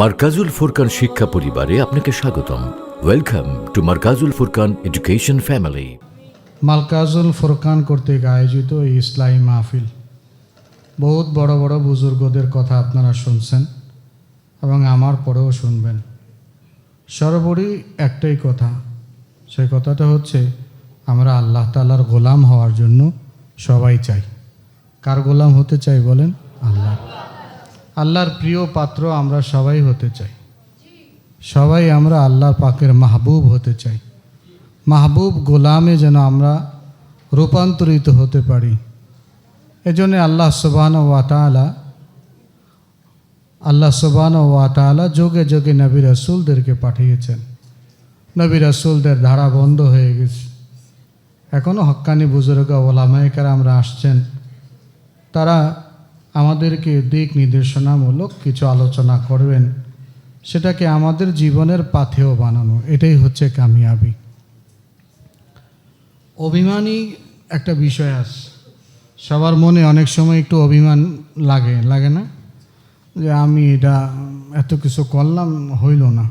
মার্কাজুল ফুরকান শিক্ষা পরিবারে আপনাকে স্বাগতম। Welcome to Markazul Furqan education family Markazul Furqan কর্তৃক আয়োজিত এই ইসলামী মাহফিল বহুত বড় বড় বুজুর্গদের কথা আপনারা শুনছেন এবং আমার পরেও শুনবেন। সর্বোপরি একটাই কথা, সেই কথাটা হচ্ছে আমরা আল্লাহ তালার গোলাম হওয়ার জন্য সবাই চাই। কার গোলাম হতে চাই বলেন? আল্লাহর প্রিয় পাত্র আমরা সবাই হতে চাই। সবাই আমরা আল্লাহ পাকের মাহবুব হতে চাই। মাহবুব গোলামে যেন আমরা রূপান্তরিত হতে পারি। এজন্য আল্লাহ সুবান ওয়াতালা আল্লাহ সুবান ওয়াতালা যোগে যোগে নবী রসুলদেরকে পাঠিয়েছেন। নবী রসুলদের ধারা বন্ধ হয়ে গেছে। এখনও হক্কানি বুজুর্গ ওলামায়িকার আমরা আসছেন। তারা আমাদেরকে দিক নির্দেশনামূলক কিছু আলোচনা করবেন। সেটাকে আমাদের জীবনের পাথেও বানানো, এটাই হচ্ছে কামিয়াবি। অভিমানী একটা বিষয় আছে সবার মনে অনেক সময় একটু অভিমান লাগে লাগে না? যে আমি এটা এত কিছু করলাম, হইল না।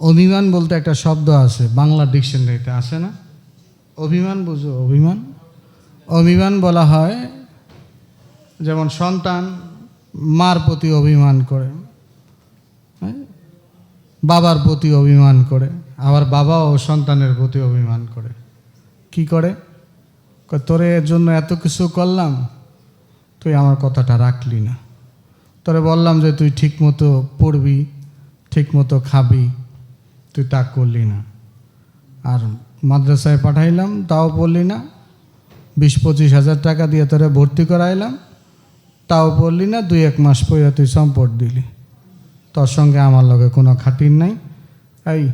অভিমান বলতে একটা শব্দ আছে, বাংলা ডিকশনারিতে, আছে না? অভিমান বুঝো, অভিমান? অভিমান বলা হয় যেমন সন্তান, মার প্রতি অভিমান করে হ্যাঁ? বাবার প্রতি অভিমান করে, আবার বাবাও সন্তানের প্রতি অভিমান করে। কি করে? তোরে এর জন্য এত কিছু করলাম, তুই আমার কথাটা রাখলি না। তোরে বললাম যে তুই ঠিক মতো পড়বি ঠিক মতো খাবি, তুই তা করলি না। আর মাদ্রাসায় পাঠাইলাম, তাও পড়লি না। বিশ পঁচিশ হাজার টাকা দিয়ে তোরে ভর্তি করাইলাম তাও পড়লি না, দুই এক মাস পরে তুই সম্পদ দিলি। তোর সঙ্গে আমার লগে কোনো খাতির নাই। এই,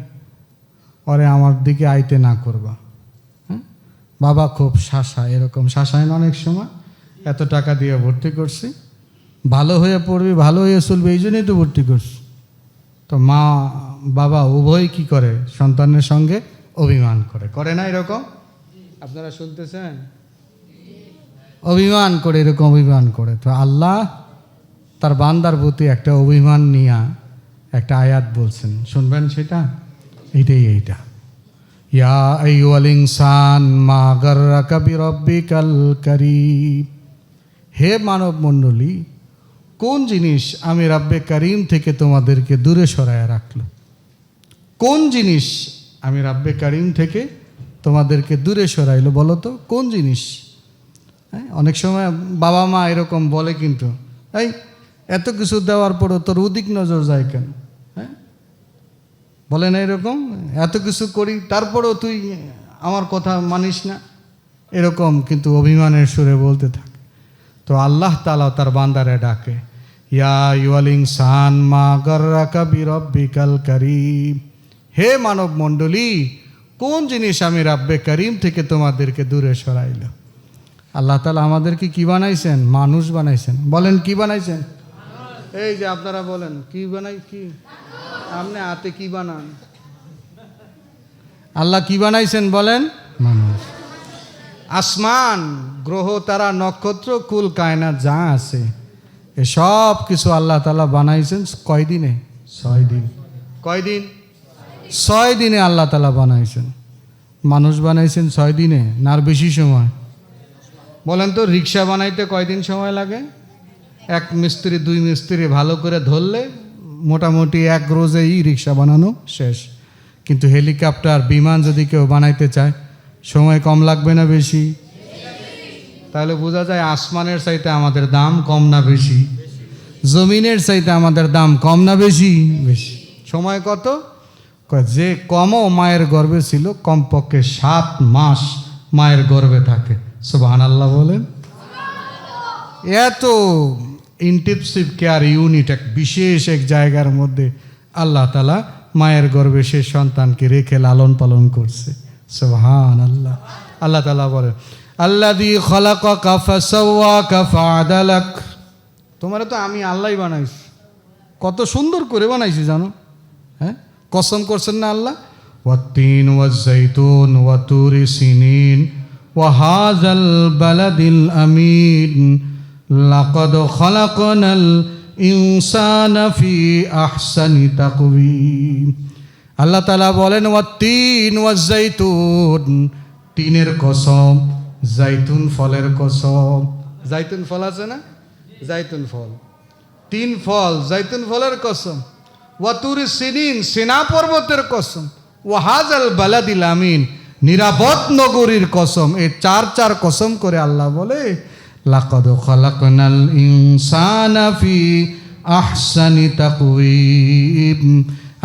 ওরে আমার দিকে আইতে না করবা। বাবা খুব শাসা, এরকম শাসায় না অনেক সময়। এত টাকা দিয়ে ভর্তি করছি। ভালো হয়ে পড়বি, ভালো হয়ে চলবে, এই জন্যই তো ভর্তি করছি। তো মা, বাবা উভয় কি করে? সন্তানের সঙ্গে অভিমান করে। করে না এরকম? আপনারা শুনতেছেন? অভিমান করে, এরকম অভিমান করে। তো আল্লাহ তার বান্দার প্রতি একটা অভিমান নিয়া একটা আয়াত বলছেন। শুনবেন সেটা? এইটাই এইটা। ইয়া আইয়ুল ইনসান মা গাররাকা হে মানব মণ্ডলী কোন জিনিস আমি রাব্বে করিম থেকে তোমাদেরকে দূরে সরায় রাখল কোন জিনিস আমি রাব্বে করিম থেকে তোমাদেরকে দূরে সরাইলো বলো তো? কোন জিনিস? অনেক সময় বাবা মা এরকম বলে কিন্তু, এই, এত কিছু দেওয়ার পরও তোর উদিক নজর যায় কেন? হ্যাঁ বলে না এরকম, এত কিছু করি, তারপরেও তুই আমার কথা মানিস না। এরকম কিন্তু অভিমানের সুরে বলতে থাকে। তো আল্লাহ তালা তার বান্দারে ডাকে, ইয়া ইউয়ালিং সান মা গর্রাকা বিরব্বিকাল করিম। হে মানব মণ্ডলী কোন জিনিস আমি রাব্বে করিম থেকে তোমাদেরকে দূরে সরাইল আল্লাহ তালা আমাদেরকে কি বানাইছেন? মানুষ বানাইছেন। বলেন কি বানাইছেন? এই যে আপনারা বলেন কি বানাই কি? আপনি হাতে কি বানান? আল্লাহ কি বানাইছেন বলেন? মানুষ। আসমান গ্রহ তারা নক্ষত্র কুল কায়না যা আছে এ সব কিছু আল্লাহ তালা বানাইছেন কয়দিনে ছয় দিন। কয়দিন ছয় দিনে আল্লাহ তালা বানাইছেন। মানুষ বানাইছেন ছয় দিনে না বেশি সময়? বলেন তো, রিক্সা বানাইতে কয়দিন সময় লাগে? এক মিস্ত্রি, দুই মিস্ত্রি ভালো করে ধরলে মোটামুটি এক রোজেই রিক্সা বানানো শেষ। কিন্তু হেলিকপ্টার, বিমান যদি কেউ বানাইতে চায়, সময় কম লাগবে না বেশি? তাহলে বোঝা যায় আসমানের চাইতে আমাদের দাম কম না বেশি। জমিনের চাইতে আমাদের দাম কম না বেশি? বেশি। সময় কত? যে কমও মায়ের গর্ভে ছিল, কমপক্ষে সাত মাস মায়ের গর্ভে থাকে। সুবাহান আল্লাহ বলেন এত ইন্টেনসিভ কেয়ার ইউনিট এক বিশেষ এক জায়গার মধ্যে আল্লাহ তালা মায়ের গর্ভে সে সন্তানকে রেখে লালন পালন করছে। সুবহান আল্লাহ আল্লাহ তালা বলেন আল্লাহ দি খলাক আদালাক তোমার তো আমি আল্লাহ বানাইছি। কত সুন্দর করে বানাইছি জানো? হ্যাঁ? কসম করছেন না আল্লাহ? ওয়াত্তিন ওয়াজাইতুন ওয়াতুরি সিনিন ওয়াহাজাল বালাদিল আমিন লাকাদ খালাকনাল ইনসানা ফি আহসানি তাকওয়িম আল্লাহ তাআলা বলেন ওয়া তিন ওয়া জাইতুন তিনের কসম, জাইতুন ফলের কসম। জাইতুন ফল আছে না? জাইতুন ফল। তিন ফল, জাইতুন ফলের কসম। ওয়াতুর সিনিন, সেনা পর্বতের কসম। ওয়াহাজাল বালাদিল আমিন। নিরাপদ নগরীর কসম এই চার চার কসম করে আল্লাহ বলে, লাকাদ খালাকনাল ইনসানা ফি আহসানি তাকওয়িম।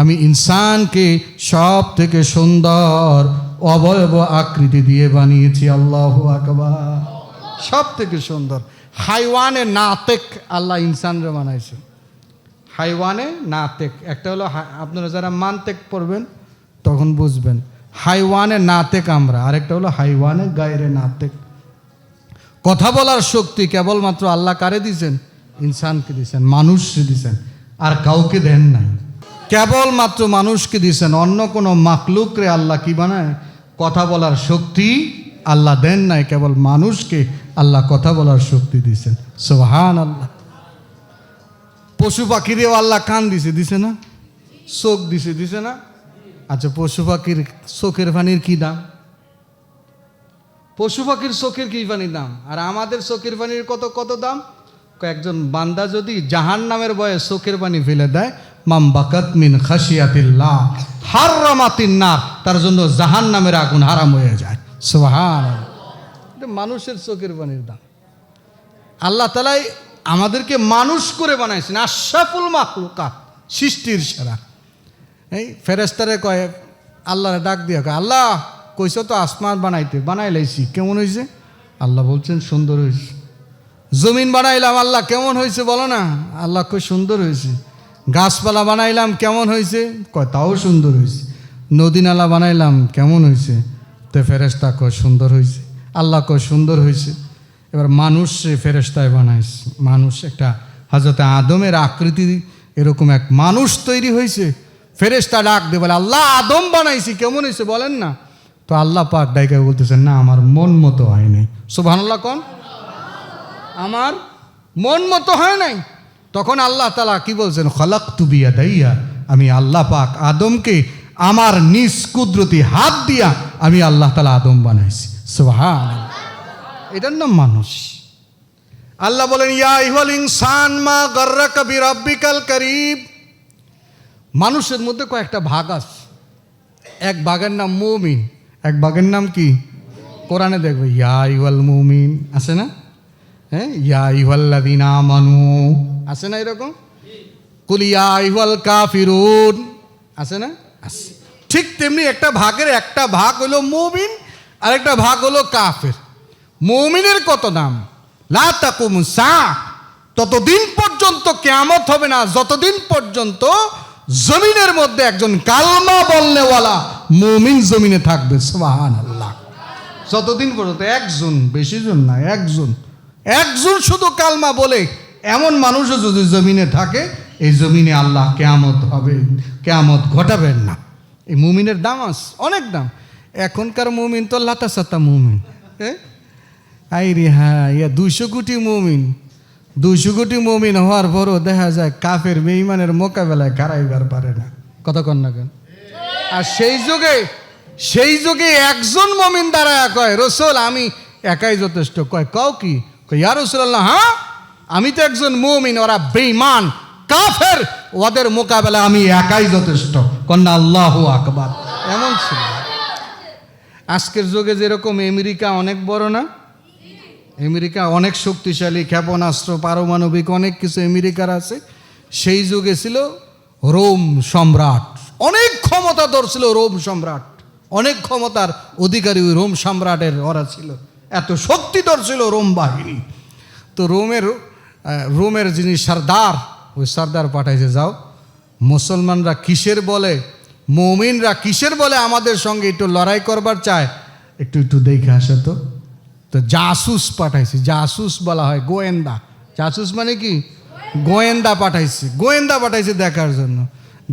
আমি ইনসানকে সব থেকে সুন্দর, অবয়ব আকৃতি দিয়ে বানিয়েছি, আল্লাহ আকবার। সব থেকে সুন্দর। হাইওয়ানে নাতেক আল্লাহ ইনসানরে বানাইছে। হাইওয়ানে নাতেক, একটা হলো আপনারা যারা মানতেক পড়বেন, তখন বুঝবেন। হাইওয়ানে নাতেক আমরা। আরেকটা হলো হাইওয়ানে গায়রে নাতেক। কথা বলার শক্তি কেবলমাত্র আল্লাহ কারে দিছেন? ইনসানকে দিছেন, মানুষকে দিছেন, আর কাউকে দেন নাই। কেবলমাত্র মানুষকে দিছেন, অন্য কোনো মাকলুকরে আল্লাহ কি বানায়? কথা বলার শক্তি আল্লাহ দেন নাই, কেবল মানুষকে আল্লাহ কথা বলার শক্তি দিছেন। সোহান আল্লাহ পশু পাখিরেও আল্লাহ কান দিছে দিছে না? চোখ দিছে দিছে না? আচ্ছা পশু পাখির চোখের পানির কি দাম পশু পাখির চোখের কি পানির দাম আর আমাদের চোখের পানির কত কত দাম? কয়েকজন বান্দা যদি জাহান নামের বয়ে চোখের পানি ফেলে দেয় মাম বাকাত মিন খাসিয়াতিল্লাহ হারামাতিন না তার জন্য জাহান নামের আগুন হারাম হয়ে যায়। সোহান মানুষের চোখের পানির দাম। আল্লাহ তালাই আমাদেরকে মানুষ করে বানাইছেন আশাফুল মাকলুকা সৃষ্টির সেরা। এই ফেরেস্তারে কয়, আল্লাহরে ডাক দিয়া আল্লাহ কইস তো আসমান বানাইতে, বানাই লাইছি, কেমন হয়েছে আল্লাহ বলছেন, সুন্দর হয়েছে জমিন বানাইলাম, আল্লাহ, কেমন হয়েছে বলো না? আল্লাহ কই সুন্দর হয়েছে গাছপালা বানাইলাম, কেমন হয়েছে কয়, তাও সুন্দর হয়েছে নদী নালা বানাইলাম, কেমন হয়েছে তো ফেরেস্তা কয়, সুন্দর হয়েছে আল্লাহ কয়, সুন্দর হয়েছে এবার মানুষ সে ফেরেস্তায় বানাইছে। মানুষ একটা হাজরতে আদমের আকৃতি, এরকম এক মানুষ তৈরি হয়েছে ফেরেস্তা ডাক দে বলে, আল্লাহ আদম বানাইছি। কেমন হয়েছে বলেন না? তো আল্লাহ পাক ডাইকা বলতেছেন, না, আমার মন মতো হয় নাই। সুবহানাল্লাহ কন। আমার মন মতো হয় নাই। তখন আল্লাহ তালা কি বলছেন খলাক তুবিয়া দাইয়া আমি আল্লাহ পাক আদমকে আমার নিজ কুদরতি হাত দিয়া আমি আল্লাহ তালা আদম বানাইছি। সুবহান এটার নাম মানুষ। আল্লাহ বলেন, ইয়া ইহল ইনসান মা গর্রা কবি রব্বিকাল করিব মানুষের মধ্যে কয়েকটা ভাগ আছে। এক ভাগের নাম মৌমিন, এক ভাগের নাম কি? কোরআনে দেখবে, ইয়া ইওয়াল মুমিন, আছে না? হ্যাঁ ইয়া ইহাল্লাদিনা মানু আছে না এরকম? কুলিয়া কাফিরুন, আছে না? আছে। ঠিক তেমনি একটা ভাগের একটা ভাগ হলো মৌমিন, আর একটা ভাগ হলো কাফের। মৌমিনের কত দাম লা সা ততদিন পর্যন্ত, কেয়ামত হবে না, যতদিন পর্যন্ত জমিনের মধ্যে একজন কালমা বলনেওয়ালা মুমিন জমিনে থাকবে সুবহান আল্লাহ যতদিন পর্যন্ত একজন বেশি জন না, একজন। একজন শুধু কালমা বলে, এমন মানুষও যদি জমিনে থাকে, এই জমিনে আল্লাহ কেয়ামত হবে, কেয়ামত ঘটাবেন না। এই মুমিনের দাম আছে, অনেক দাম। এখনকার মুমিন তো লাতা সাতা মুমিন হ্যাঁ আই রে হ্যাঁ ইয়া দুইশো কোটি মুমিন। দুইশো কোটি মুমিন হওয়ার পরও দেখা যায় কাফের বেইমানের মোকাবেলায় কারাইবার পারে না। কত কন না কেন? আর সেই যুগে সেই যুগে একজন মমিন দাঁড়ায় কয়, রসুল, আমি একাই যথেষ্ট। কয়, কও কি? ইয়া রসুল্লাহ হ্যাঁ? আমি তো একজন মমিন, ওরা বেইমান কাফের, ওদের মোকাবেলা আমি একাই যথেষ্ট। কন্যা আল্লাহ আকবার। এমন ছিল। আজকের যুগে যেরকম আমেরিকা অনেক বড় না? আমেরিকা অনেক শক্তিশালী, ক্ষেপণাস্ত্র, পারমাণবিক অনেক কিছু আমেরিকার আছে। সেই যুগে ছিল রোম সম্রাট। অনেক ক্ষমতাধর ছিল রোম সম্রাট। অনেক ক্ষমতার অধিকারী রোম সম্রাটের ওরা ছিল। এত শক্তিধর ছিল রোম বাহিনী। তো রোমের রোমের যিনি সর্দার, ওই সর্দার পাঠাইছে, যাও। মুসলমানরা কিসের বলে? মৌমিনরা কিসের বলে আমাদের সঙ্গে একটু লড়াই করবার চায়? একটু একটু দেখে আসে তো। তো জাসুস পাঠাইছে, জাসুস বলা হয়, গোয়েন্দা। জাসুস মানে কি? গোয়েন্দা পাঠাইছে গোয়েন্দা পাঠাইছে দেখার জন্য।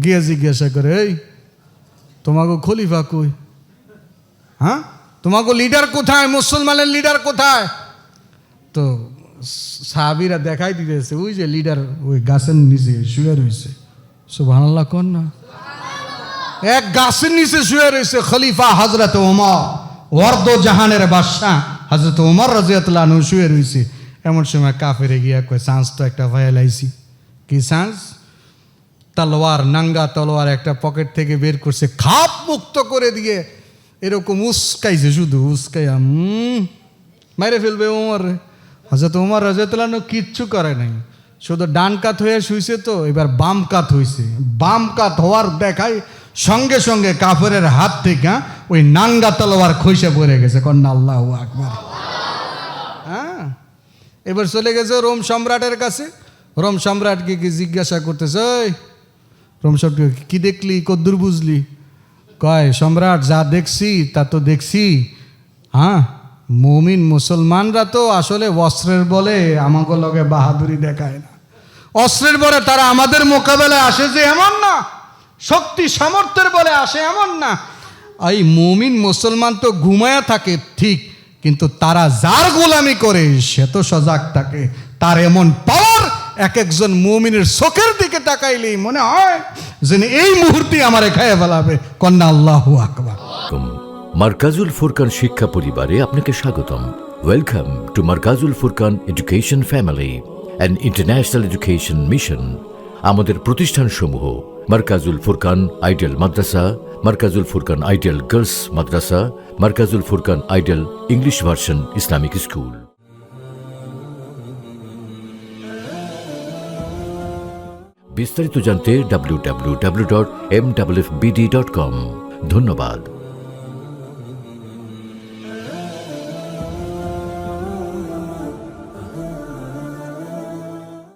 গিয়ে জিজ্ঞাসা করে, এই তোমাকে খলিফা কই? হ্যাঁ? তোমাকে লিডার কোথায়? মুসলমানের লিডার কোথায়? তো সাহাবিরা দেখাই দিতেছে, ওই যে লিডার ওই গাছের নিচে শুয়ে রয়েছে। সুবহানাল্লাহ কর না? এক গাছের নিচে শুয়ে রয়েছে খলিফা হজরত ওমর, ওয়ার্দ জাহানের বাদশাহ। হজরত ওমর রাজিয়াতুল্লাহ আনহু শুয়ে রয়েছে এমন সময় কাফেরে গিয়া কয় চান্স তো একটা ভাইলাইছি কি চান্স তলোয়ার, নাঙ্গা তলোয়ার একটা পকেট থেকে বের করছে, খাপ মুক্ত করে দিয়ে এরকম উস্কাইছে শুধু, উস্কাইয়া মাইরে ফেলবে ওমর হজরত ওমর রাজাতলানো কিচ্ছু করে নাই। শুধু ডান কাত হয়ে শুইছে তো, এবার বাম কাত হইছে। বাম কাত হওয়ার দেখায় সঙ্গে সঙ্গে কাফেরের হাত থেকে ওই নাঙ্গা তলোয়ার খইসে পড়ে গেছে। কন্যা আল্লাহ আকবার। হ্যাঁ? এবার চলে গেছে রোম সম্রাটের কাছে। রোম সম্রাটকে কি জিজ্ঞাসা করতেছে রোম সম্রাট কি দেখলি? কদ্দুর বুঝলি? কয়, সম্রাট, যা দেখছি, তা তো দেখছি। হ্যাঁ মুমিন মুসলমানরা তো আসলে অস্ত্রের বলে আমাকে লগে বাহাদুরি দেখায় না। অস্ত্রের বলে তারা আমাদের মোকাবেলায় আসে যে এমন না। শক্তি সামর্থ্যের বলে আসে এমন না। এই মুমিন মুসলমান তো ঘুমায়া থাকে, ঠিক, কিন্তু তারা যার গোলামি করে, সে তো সজাগ থাকে। তার এমন পাওয়ার এক একজন মুমিনের চোখের দিকে তাকাইলেই মনে হয় যে এই মুহূর্তে আমার খায় ফেলাবে। কন্যা আল্লাহ আকবার। মার্কাজুল ফুরকান শিক্ষা পরিবারে আপনাকে স্বাগতম। Welcome to Markazul Furqan education family and international education mission আমাদের প্রতিষ্ঠানসমূহ মার্কাজুল ফুরকান আইডিয়াল মাদ্রাসা, Markazul Furqan ideal girls madrasa, Markazul Furqan ideal English version Islamic school. বিস্তারিত জানতে W W W dot M W dot com ধন্যবাদ।